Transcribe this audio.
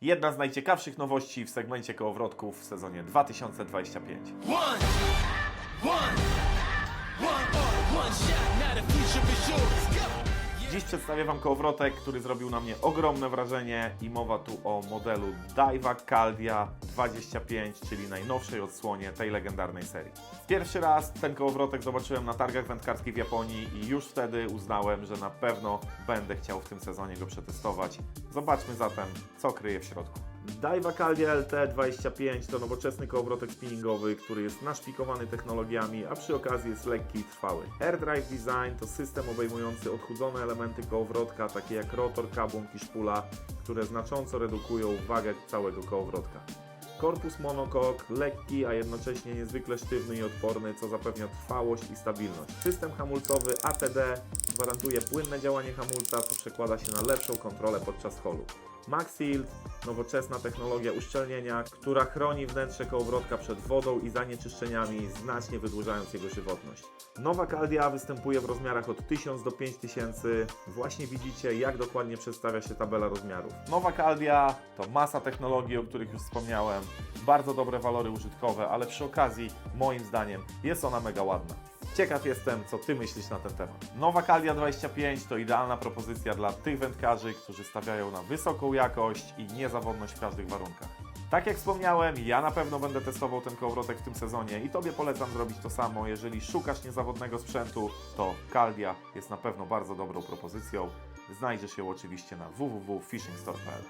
Jedna z najciekawszych nowości w segmencie kołowrotków w sezonie 2025. One, one, one, one shot. Dziś przedstawię Wam kołowrotek, który zrobił na mnie ogromne wrażenie i mowa tu o modelu Daiwa Caldia 25, czyli najnowszej odsłonie tej legendarnej serii. Pierwszy raz ten kołowrotek zobaczyłem na targach wędkarskich w Japonii i już wtedy uznałem, że na pewno będę chciał w tym sezonie go przetestować. Zobaczmy zatem, co kryje w środku. Daiwa Caldia LT25 to nowoczesny kołowrotek spinningowy, który jest naszpikowany technologiami, a przy okazji jest lekki i trwały. AirDrive Design to system obejmujący odchudzone elementy kołowrotka, takie jak rotor, kabłąk i szpula, które znacząco redukują wagę całego kołowrotka. Korpus monokok, lekki, a jednocześnie niezwykle sztywny i odporny, co zapewnia trwałość i stabilność. System hamulcowy ATD gwarantuje płynne działanie hamulca, co przekłada się na lepszą kontrolę podczas holu. MaxShield, nowoczesna technologia uszczelnienia, która chroni wnętrze kołowrotka przed wodą i zanieczyszczeniami, znacznie wydłużając jego żywotność. Nowa Caldia występuje w rozmiarach od 1000 do 5000. Właśnie widzicie, jak dokładnie przedstawia się tabela rozmiarów. Nowa Caldia to masa technologii, o których już wspomniałem, bardzo dobre walory użytkowe, ale przy okazji, moim zdaniem, jest ona mega ładna. Ciekaw jestem, co Ty myślisz na ten temat. Nowa Caldia 25 to idealna propozycja dla tych wędkarzy, którzy stawiają na wysoką jakość i niezawodność w każdych warunkach. Tak jak wspomniałem, ja na pewno będę testował ten kołowrotek w tym sezonie i Tobie polecam zrobić to samo. Jeżeli szukasz niezawodnego sprzętu, to Caldia jest na pewno bardzo dobrą propozycją. Znajdziesz ją oczywiście na www.fishingstore.pl